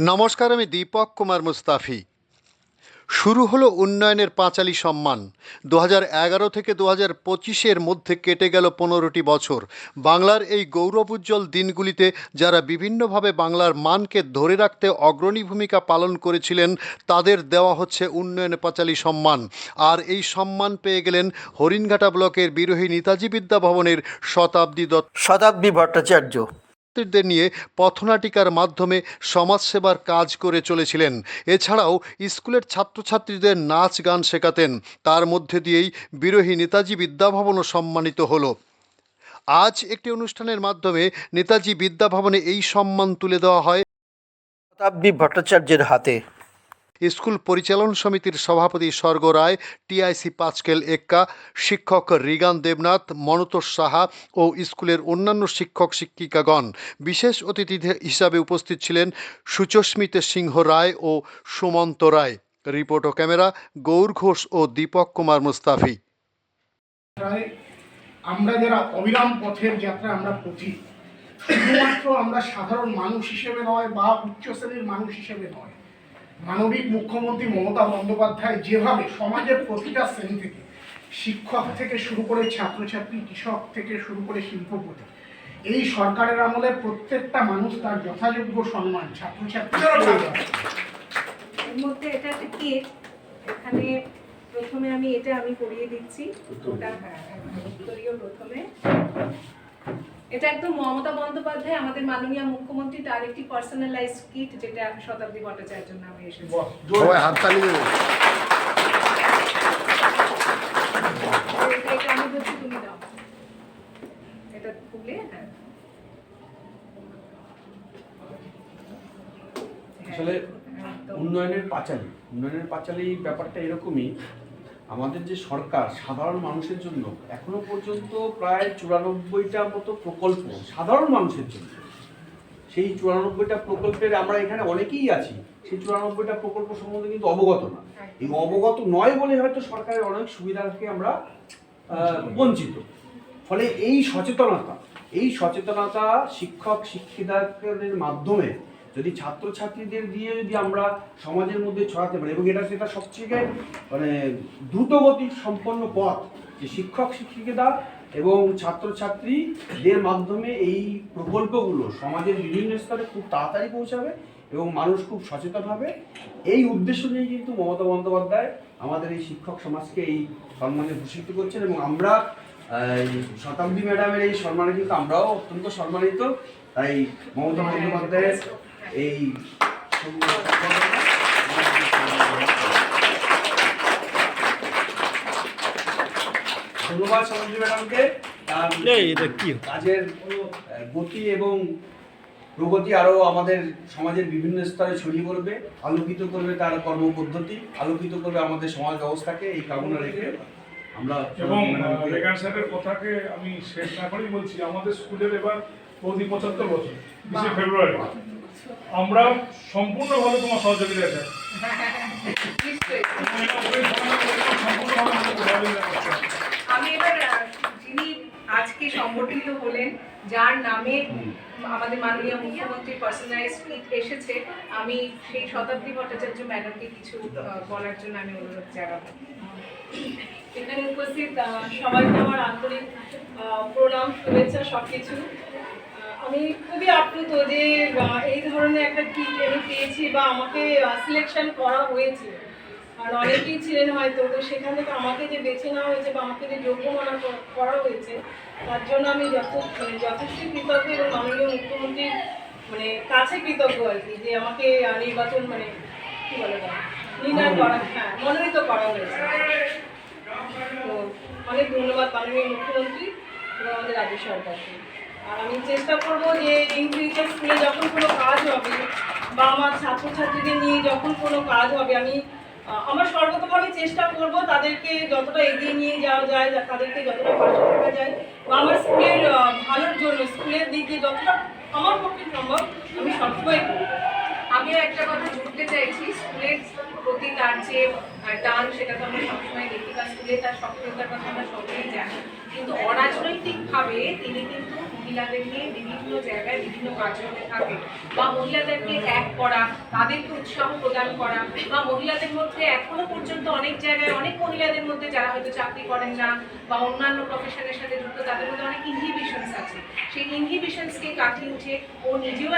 নমস্কার, আমি দীপক কুমার মুস্তাফি। শুরু হলো উন্নয়নের পাঁচালী সম্মান। দু এগারো থেকে দু হাজার পঁচিশের মধ্যে কেটে গেল পনেরোটি বছর। বাংলার এই গৌরবোজ্জ্বল দিনগুলিতে যারা বিভিন্নভাবে বাংলার মানকে ধরে রাখতে অগ্রণী ভূমিকা পালন করেছিলেন, তাদের দেওয়া হচ্ছে উন্নয়ন পাঁচালী সম্মান। আর এই সম্মান পেয়ে গেলেন হরিণঘাটা ব্লকের বিরোহী নেতাজি বিদ্যা ভবনের শতাব্দী দত্ত। শতাব্দী ভট্টাচার্য। ছাত্রীদের নিয়ে পথনাটিকার মাধ্যমে সমাজসেবার কাজ করে চলেছিলেন। এছাড়াও স্কুলের ছাত্রছাত্রীদের নাচ গান শেখাতেন। তার মধ্যে দিয়েই বিরোহী নেতাজি বিদ্যাভবনও সম্মানিত হলো। আজ একটি অনুষ্ঠানের মাধ্যমে নেতাজি বিদ্যাভবনে এই সম্মান তুলে দেওয়া হয়। শতাব্দী ভট্টাচার্যের হাতে। স্কুল পরিচালন সমিতির সভাপতি স্বর্গ রায়, টিআইসি পাঁচকেল এক্কা, শিক্ষক রিগান দেবনাথ, মনতোষ সাহা ও স্কুলের অন্যান্য শিক্ষক শিক্ষিকাগণ। বিশেষ অতিথি হিসাবে উপস্থিত ছিলেন সুচস্মিতা সিংহ রায় ও সুমন্ত রায়। রিপোর্ট ও ক্যামেরা, গৌর ঘোষ ও দীপক কুমার মুস্তাফি। আমরা যারা অবিরাম পথের যাত্রা আমরা পথিক, শুধুমাত্র আমরা সাধারণ মানুষ হিসেবে নয়, বা উচ্চ শ্রেণির মানুষ হিসেবে নয় মানবিক মুখ্যমন্ত্রী মমতা বন্দ্যোপাধ্যায় যেভাবে সমাজের প্রতিটা শ্রেণি থেকে শিক্ষক থেকে শুরু করে ছাত্রছাত্রী কৃষক থেকে শুরু করে শিল্পপতি এই সরকারের আমলে প্রত্যেকটা মানুষ তার যথাযোগ্য সম্মান ছাত্রছাত্রীদেরও যাবে। এর মধ্যে এটা একটা কেক এখানে প্রথমে আমি এটা আমি করিয়ে দিচ্ছি। ওটা হ্যাঁ প্রথমে। এটা একদম মমতা বন্দ্যোপাধ্যায় আমাদের মাননীয় মুখ্যমন্ত্রী তার একটি পার্সোনালাইজ কিট যেটা শতাব্দী ভট্টাচার্যের নামে এসেছে। এটা আমি বলছি তুমি দাও। এটা খুলে হ্যাঁ। আসলে উন্নয়নের পাঁচালী উন্নয়নের পাঁচালী ব্যাপারটা এরকমই আমাদের যে সরকার, সাধারণ মানুষের জন্য এখনও পর্যন্ত প্রায় চুরানব্বইটা মতো প্রকল্প সাধারণ মানুষের জন্য। সেই চুরানব্বইটা প্রকল্পের আমরা এখানে অনেকেই আছি, সেই চুরানব্বইটা প্রকল্প সম্বন্ধে কিন্তু অবগত না। এই অবগত নয় বলে হয়তো সরকারের অনেক সুবিধা থেকে আমরা বঞ্চিত। ফলে এই সচেতনতা এই সচেতনতা শিক্ষক শিক্ষিকাদের মাধ্যমে যদি ছাত্রছাত্রীদের দিয়ে যদি আমরা সমাজের মধ্যে ছড়াতে পারি, এবং এটা সেটা সবথেকে মানে দ্রুতগতি সম্পন্ন পথ যে শিক্ষক শিক্ষিকা এবং ছাত্রছাত্রীদের মাধ্যমে এই প্রকল্পগুলো সমাজের বিভিন্ন স্তরে খুব তাড়াতাড়ি পৌঁছাবে এবং মানুষ খুব সচেতন হবে। এই উদ্দেশ্য নিয়ে কিন্তু মমতা বন্দ্যোপাধ্যায় আমাদের এই শিক্ষক সমাজকে এই সম্মানে ভূষিত করছেন এবং আমরা শতাব্দী ম্যাডামের এই সম্মানে কিন্তু আমরাও অত্যন্ত সম্মানিত। তাই মমতা বন্দ্যোপাধ্যায়ের এই ধন্যবাদ শতাব্দী ম্যাডামকে। তার কাজের গতি এবং প্রগতি আরও আমাদের সমাজের বিভিন্ন স্তরে ছড়িয়ে পড়বে আলোকিত করবে তার কর্মপদ্ধতি আলোকিত করবে আমাদের সমাজ ব্যবস্থাকে এই কামনা রেখে আমরা এবং রেগান স্যারের কথাকে আমি শেষ না করেই বলছি আমাদের স্কুলের এবার প্রতি পঁচাত্তর বছর বিশে ফেব্রুয়ারি। আমরা সম্পূর্ণভাবে তোমার সহযোগিতা চাই। আমি এবার যিনি আজকে সংগঠিত হলেন যার নামে আমাদের মাননীয় মুখ্যমন্ত্রীর পার্সোনালাইজ এসেছে আমি সেই শতাব্দী ভট্টাচার্য ম্যাডামকে কিছু বলার জন্য আমি অনুরোধ জানাব এখানে উপস্থিত আহ, সবাইকে আমার আন্তরিক আহ, প্রণাম শুভেচ্ছা সব কিছু আমি খুবই আপ্লুত যে এই ধরনের একটা কিট আমি পেয়েছি বা আমাকে সিলেকশন করা হয়েছে। আর অনেকেই ছিলেন হয়তো তো সেখান থেকে আমাকে যে বেছে নেওয়া হয়েছে বা আমাকে যে যোগ্য মানা করা হয়েছে তার জন্য আমি যথেষ্ট মানে যথেষ্ট কৃতজ্ঞ এবং মাননীয় মুখ্যমন্ত্রীর মানে কাছে কৃতজ্ঞ আর কি যে আমাকে নির্বাচন মানে কি বলে নির্ণয় করা হ্যাঁ মনোনীত করা হয়েছে। তো অনেক ধন্যবাদ মাননীয় মুখ্যমন্ত্রী এবং আমাদের রাজ্য সরকারকে। আমি চেষ্টা করব যে ইন ফিউচার স্কুলে যখন কোনো কাজ হবে বা আমার ছাত্রছাত্রীদের নিয়ে যখন কোনো কাজ হবে, আমি আমার সর্বতভাবে চেষ্টা করব তাদেরকে যতটা এগিয়ে নিয়ে যাওয়া যায় তাদেরকে যতটা পাশে থাকা যায়। বা আমার স্কুলের ভালোর জন্য, স্কুলের দিক দিয়ে যতটা আমার পক্ষে সম্ভব, আমি সবসময় আমিও একটা কথা জুড়তে চাইছি, স্কুলের প্রতি তার যে টান, সেটা তো আমরা সবসময় দেখি, বা স্কুলে তার সক্রিয়তার কথা আমরা সকলেই জানি। কিন্তু অরাজনৈতিকভাবে তিনি কিন্তু মহিলাদের নিয়ে বিভিন্ন জায়গায় বিভিন্ন কার্যক্রমে থাকে। বা মহিলাদেরকে এক করা, তাদেরকে উৎসাহ প্রদান করা, বা মহিলাদের মধ্যে এখনও পর্যন্ত অনেক জায়গায় অনেক মহিলাদের মধ্যে যারা হয়তো চাকরি করেন না, বা অন্যান্য প্রফেশনের সাথে যুক্ত, তাদের মধ্যে অনেক ইনহিবিশনস আছে। সেই ইনহিবিশনসকে কাটিয়ে উঠে ও নিজেও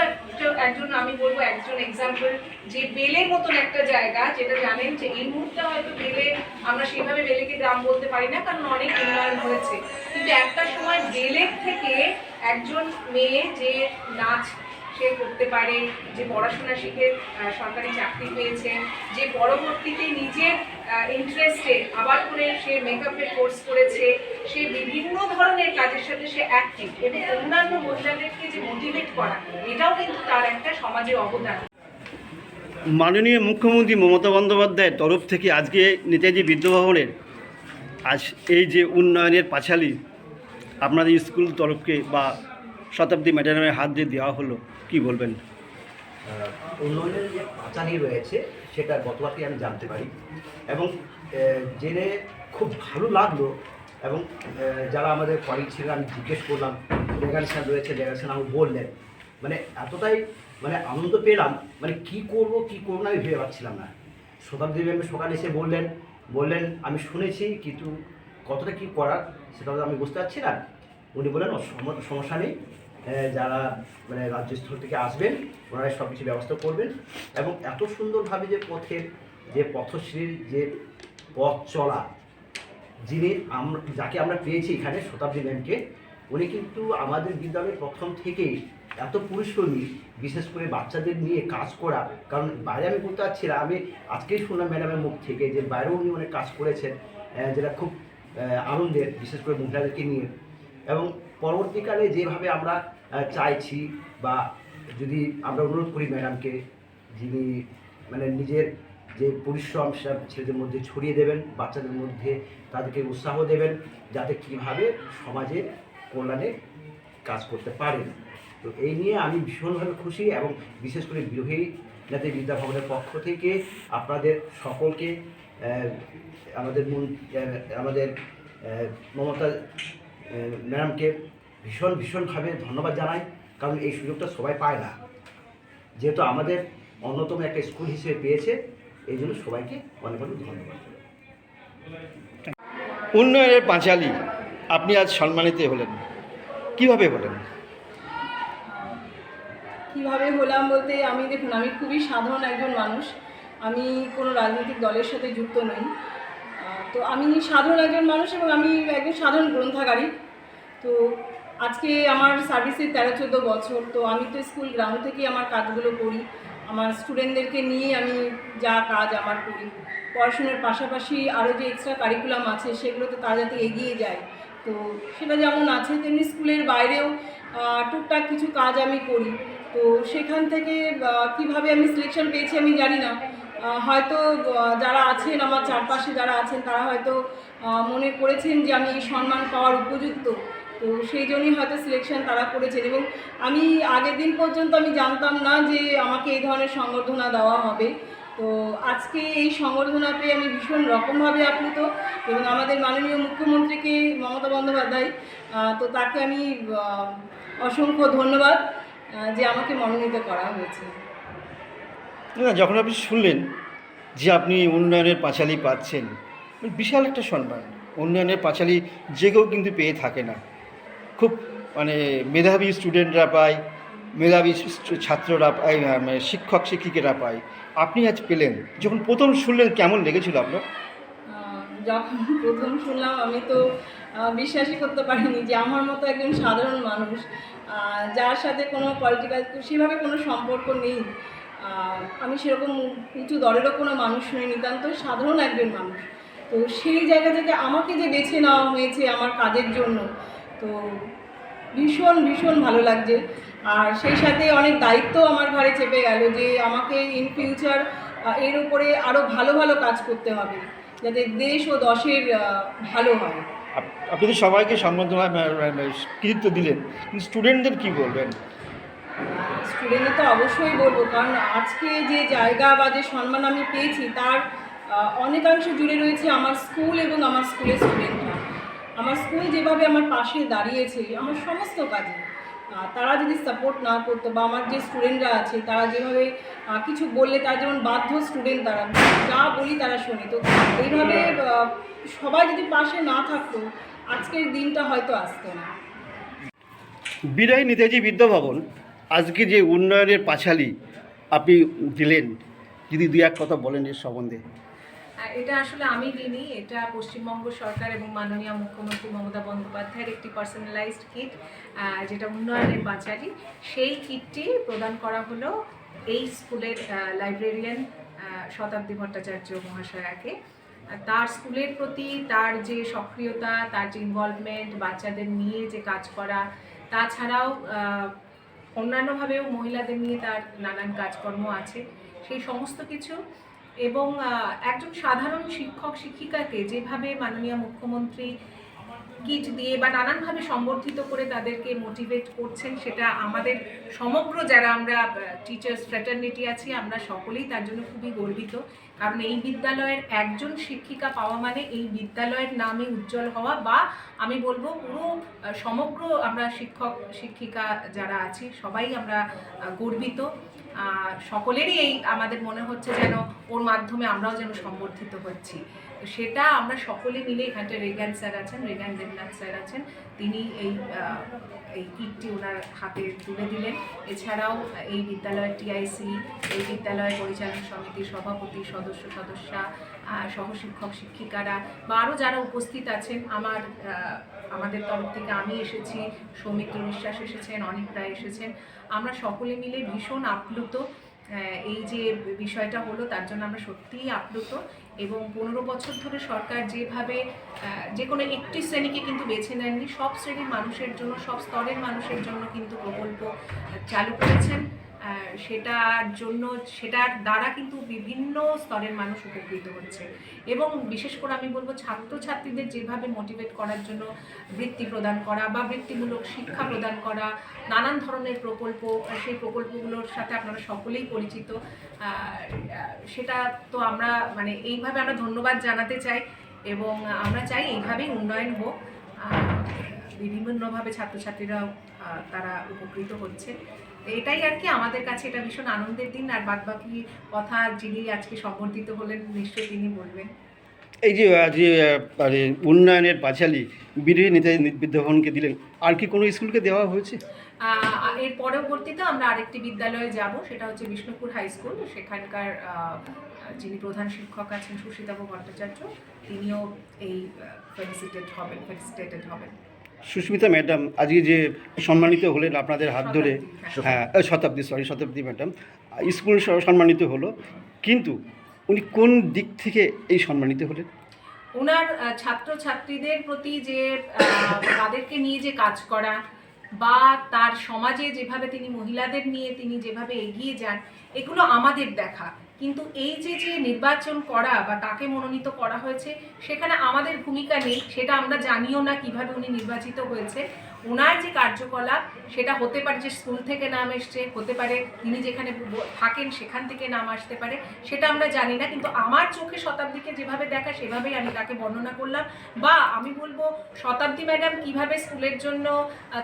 একজন, আমি বলব একজন এক্সাম্পল যে বেলের মতন একটা জায়গা, যেটা জানেন যে এই মুহূর্তে হয়তো বেলে, আমরা সেভাবে বেলেকে গ্রাম বলতে পারি না, কারণ অনেক উন্নয়ন হয়েছে। কিন্তু একটা সময় বেলের থেকে একজন মেয়ে যে নাচ সে করতে পারে, যে পড়াশোনা শিখে সরকারি চাকরি পেয়েছে, যে পরবর্তীতে নিজের ইন্টারেস্টে আবার করে সে মেকআপের কোর্স করেছে, সে বিভিন্ন ধরনের কাজের সাথে সে অ্যাক্টিভ এবং অন্যান্য মহিলাদেরকে যে মোটিভেট করা, এটাও কিন্তু তার একটা সমাজে অবদান। মাননীয় মুখ্যমন্ত্রী মমতা বন্দ্যোপাধ্যায়ের তরফ থেকে আজকে নেতাজি বিদ্যাভবনের আজ এই যে উন্নয়নের পাঁচালি আপনাদের স্কুল তরফকে বা শতাব্দী ম্যাডামের হাত দিয়ে দেওয়া হলো, কি বলবেন? উন্নয়নের যে পাঁচালি রয়েছে, সেটা গতবারই আমি জানতে পারি। এবং জেনে খুব ভালো লাগল এবং যারা আমাদের কলিগ ছিলেন, আমি জিজ্ঞেস করলাম ডেগারেশন রয়েছে ডেগারেশন আমাকে বললেন। মানে এতটাই মানে আনন্দ পেলাম মানে কি করব, কি করব না আমি ভেবে পাচ্ছিলাম না। শতাব্দী ম্যাম সকালে এসে বললেন বললেন, আমি শুনেছি, কিন্তু কতটা কি করার? সেটা আমি বুঝতে পারছি না। উনি বলেন সমস্যা নেই। আহ, যারা মানে রাজ্য থেকে আসবেন ওনারা সব কিছু ব্যবস্থা করবেন। এবং এত সুন্দরভাবে যে পথের যে পথশ্রীর যে পথ চলা যিনি আমরা যাকে আমরা পেয়েছি এখানে শতাব্দী ম্যামকে উনি কিন্তু আমাদের বিদ্যালয়ের প্রথম থেকেই এত পরিশ্রমী বিশেষ করে বাচ্চাদের নিয়ে কাজ করা কারণ বাইরে আমি বলতে পারছি না আমি আজকেই শুনলাম ম্যাডামের মুখ থেকে যে বাইরেও উনি অনেক কাজ করেছেন আহ, যেটা খুব আনন্দের, বিশেষ করে মহিলাদেরকে নিয়ে। এবং পরবর্তীকালে যেভাবে আমরা চাইছি বা যদি আমরা অনুরোধ করি ম্যাডামকে, যিনি মানে নিজের যে পরিশ্রম সেটা ছেলেদের মধ্যে ছড়িয়ে দেবেন, বাচ্চাদের মধ্যে তাদেরকে উৎসাহ দেবেন, যাতে কীভাবে সমাজে কল্যাণে কাজ করতে পারেন। তো এই নিয়ে আমি ভীষণভাবে খুশি এবং বিশেষ করে বিরোহী বিদ্যা ভবনের পক্ষ থেকে আপনাদের সকলকে আমাদের মন আমাদের মমতা ম্যাডামকে ভীষণ ভীষণভাবে ধন্যবাদ জানাই কারণ এই সুযোগটা সবাই পায় না। যেহেতু আমাদের অন্যতম একটা স্কুল হিসেবে পেয়েছে এই জন্য সবাইকে অনেক অনেক ধন্যবাদ। উন্নয়নের পাঁচালি আপনি আজ সম্মানিত হলেন। কীভাবে হলেন? কীভাবে হলাম বলতে আমি দেখুন আমি খুবই সাধারণ একজন মানুষ। আমি কোনো রাজনৈতিক দলের সাথে যুক্ত নই। তো আমি সাধারণ একজন মানুষ এবং আমি একজন সাধারণ গ্রন্থাগারী। তো আজকে আমার সার্ভিসের তেরো চোদ্দ বছর, তো আমি তো স্কুল গ্রাউন্ড থেকেই আমার কাজগুলো করি। আমার স্টুডেন্টদেরকে নিয়ে আমি যা কাজ আমার করি। পড়াশোনার পাশাপাশি আরও যে এক্সট্রা কারিকুলাম আছে, সেগুলোতে তারা যাতে এগিয়ে যায়। তো সেটা যেমন আছে, তেমনি স্কুলের বাইরেও টুকটাক কিছু কাজ আমি করি। তো সেখান থেকে কীভাবে আমি সিলেকশন পেয়েছি আমি জানি না। হয়তো যারা আছেন, আমার চারপাশে যারা আছেন, তারা হয়তো মনে করেছেন যে আমি এই সম্মান পাওয়ার উপযুক্ত। তো সেই জন্যই হয়তো সিলেকশন তারা করেছেন এবং আমি আগের দিন পর্যন্ত আমি জানতাম না যে আমাকে এই ধরনের সংবর্ধনা দেওয়া হবে। তো আজকে এই সংবর্ধনা পেয়ে আমি ভীষণ রকমভাবে আপ্লুত এবং আমাদের মাননীয় মুখ্যমন্ত্রীকে মমতা বন্দ্যোপাধ্যায় তো তাকে আমি অসংখ্য ধন্যবাদ যে আমাকে মনোনীত করা হয়েছে। না, যখন আপনি শুনলেন যে আপনি উন্নয়নের পাঁচালি পাচ্ছেন, বিশাল একটা সম্মান। উন্নয়নের পাঁচালি যে কেউ কিন্তু পেয়ে থাকে না। খুব মানে মেধাবী স্টুডেন্টরা পায়, মেধাবী ছাত্ররা পায় মানে শিক্ষক, শিক্ষিকেরা পায়। আপনি আজ পেলেন, যখন প্রথম শুনলেন কেমন লেগেছিল আপনার? যখন প্রথম শুনলাম আমি তো বিশ্বাসই করতে পারিনি যে আমার মতো একজন সাধারণ মানুষ যার সাথে কোনো পলিটিক্যাল সেভাবে কোনো সম্পর্ক নেই। আমি সেরকম উঁচু দলেরও কোনো মানুষ নই, নিতান্ত সাধারণ একজন মানুষ। তো সেই জায়গা থেকে আমাকে যে বেছে নেওয়া হয়েছে আমার কাজের জন্য, তো ভীষণ ভীষণ ভালো লাগছে। আর সেই সাথে অনেক দায়িত্ব আমার ঘরে চেপে গেল যে আমাকে ইন ফিউচার এর উপরে আরও ভালো ভালো কাজ করতে হবে, যাতে দেশ ও দশের ভালো হয়। আপনি সবাইকে সম্বর্ধনা কৃতিত্ব দিলেন। স্টুডেন্টদের কী বলবেন? স্টুডেন্টদের তো অবশ্যই বলব, কারণ আজকে যে জায়গা বা যে সম্মান আমি পেয়েছি, তার অনেকাংশ জুড়ে রয়েছে আমার স্কুল এবং আমার স্কুলের স্টুডেন্টরা আমার স্কুল যেভাবে আমার পাশে দাঁড়িয়েছে, আমার সমস্ত কাজে তারা যদি সাপোর্ট না করতো বা আমার যে স্টুডেন্টরা আছে, তারা যেভাবে কিছু বললে তারা যেমন বাধ্য স্টুডেন্ট তারা, যা বলি তারা শোনে। তো এইভাবে সবাই যদি পাশে না থাকতো, আজকের দিনটা হয়তো আসতো না। বিদায় নেতাজি বিদ্যাভবন আজকে যে উন্নয়নের পাঁচালি আপনি দিলেন, যদি দু এক কথা বলেন এর সম্বন্ধে। এটা আসলে আমি দিইনি, এটা পশ্চিমবঙ্গ সরকার এবং মাননীয় মুখ্যমন্ত্রী মমতা বন্দ্যোপাধ্যায়ের একটি পার্সোনালাইজড কিট যেটা উন্নয়নের পাঁচালী। সেই কিটটি প্রদান করা হলো এই স্কুলের লাইব্রেরিয়ান শতাব্দী ভট্টাচার্য মহাশয়াকে। তার স্কুলের প্রতি তার যে সক্রিয়তা, তার যে ইনভলভমেন্ট বাচ্চাদের নিয়ে যে কাজ করা, তাছাড়াও অন্যান্যভাবেও মহিলাদের নিয়ে তার নানান কাজকর্ম আছে, সেই সমস্ত কিছু। এবং একজন সাধারণ শিক্ষক, শিক্ষিকাকে যেভাবে মাননীয় মুখ্যমন্ত্রী কিট দিয়ে বা নানানভাবে সম্বর্ধিত করে তাদেরকে মোটিভেট করছেন, সেটা আমাদের সমগ্র যারা আমরা টিচার্স ফ্র্যাটার্নিটি আছি, আমরা সকলেই তার জন্য খুবই গর্বিত। কারণ এই বিদ্যালয়ের একজন শিক্ষিকা পাওয়া মানে এই বিদ্যালয়ের নামে উজ্জ্বল হওয়া বা আমি বলব পুরো সমগ্র আমরা শিক্ষক, শিক্ষিকা যারা আছি সবাই আমরা গর্বিত। সকলেরই এই আমাদের মনে হচ্ছে যেন ওর মাধ্যমে আমরাও যেন সম্বর্ধিত হচ্ছি। তো সেটা আমরা সকলে মিলে এখানটা রেগান স্যার আছেন, রেগান দেবনাথ স্যার আছেন। তিনি এই এই কিটটি ওনার হাতে তুলে দিলেন। এছাড়াও এই বিদ্যালয়ের টিআইসি এই বিদ্যালয় পরিচালন সমিতির সভাপতি, সদস্য, সদস্যা সহশিক্ষক, শিক্ষিকারা বা আরও যারা উপস্থিত আছেন, আমার আমাদের তরফ থেকে আমি এসেছি, সৌমিত্র বিশ্বাস এসেছেন অনেক এসেছেন। আমরা সকলে মিলে ভীষণ আপ্লুত। এই যে বিষয়টা হলো তার জন্য আমরা সত্যিই আপ্লুত এবং পনেরো বছর ধরে সরকার যেভাবে যে কোনো একটি শ্রেণীকে কিন্তু বেছে নেননি, সব শ্রেণির মানুষের জন্য, সব স্তরের মানুষের জন্য কিন্তু প্রকল্প চালু করেছেন। সেটার জন্য, সেটার দ্বারা কিন্তু বিভিন্ন স্তরের মানুষ উপকৃত হচ্ছে। এবং বিশেষ করে আমি বলব ছাত্রছাত্রীদের যেভাবে মোটিভেট করার জন্য বৃত্তি প্রদান করা বা বৃত্তিমূলক শিক্ষা প্রদান করা, নানান ধরনের প্রকল্প, সেই প্রকল্পগুলোর সাথে আপনারা সকলেই পরিচিত। সেটা তো আমরা মানে এইভাবে আমরা ধন্যবাদ জানাতে চাই এবং আমরা চাই এইভাবেই উন্নয়ন হোক। বিভিন্নভাবে ছাত্রছাত্রীরাও তারা উপকৃত হচ্ছে। তো এটাই আর কি আমাদের কাছে এটা ভীষণ আনন্দের দিন। আর বাদবাকি কথা যিনি আজকে সম্বর্ধিত হলেন নিশ্চয়ই তিনি বলবেন। এই যে যে মানে উন্নয়নের পাঁচালি বিরোধী নেতাজি বিদ্যাভবনকে দিলেন আর কি কোনো স্কুলকে দেওয়া হয়েছে? এর পরবর্তীতে আমরা আরেকটি বিদ্যালয়ে যাব সেটা হচ্ছে বিষ্ণুপুর হাই স্কুল। সেখানকার যিনি প্রধান শিক্ষক আছেন সুশীতাভ ভট্টাচার্য তিনিও এই ফেলিসিটেড হবেন ফেলিসিটেটেড হবেন। সুস্মিতা ম্যাডাম আজকে যে সম্মানিত হলেন আপনাদের হাত ধরে হ্যাঁ শতাব্দী সরি শতাব্দী ম্যাডাম। স্কুল সম্মানিত হলো কিন্তু উনি কোন দিক থেকে এই সম্মানিত হলেন? ওনার ছাত্রছাত্রীদের প্রতি যে তাদেরকে নিয়ে যে কাজ করা বা তার সমাজে যেভাবে তিনি মহিলাদের নিয়ে তিনি যেভাবে এগিয়ে যান এগুলো আমাদের দেখা। কিন্তু এই যে যে নির্বাচন করা বা তাকে মনোনীত করা হয়েছে, সেখানে আমাদের ভূমিকা নেই, সেটা আমরা জানিও না কীভাবে উনি নির্বাচিত হয়েছে। ওনার যে কার্যকলাপ, সেটা হতে পারে যে স্কুল থেকে নাম এসছে, হতে পারে তিনি যেখানে থাকেন সেখান থেকে নাম আসতে পারে, সেটা আমরা জানি না। কিন্তু আমার চোখে শতাব্দীকে যেভাবে দেখা, সেভাবেই আমি তাকে বর্ণনা করলাম। বা আমি বলব, শতাব্দী ম্যাডাম কীভাবে স্কুলের জন্য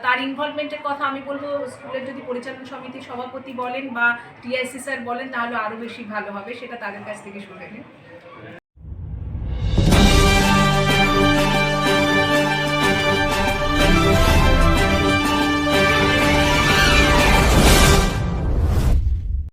তার ইনভলভমেন্টের কথা আমি বলব, স্কুলের যদি পরিচালন সমিতির সভাপতি বলেন বা টিআইসি স্যার বলেন, তাহলে আরও বেশি ভালো হবে, সেটা তাদের কাছ থেকে শুনে নিন।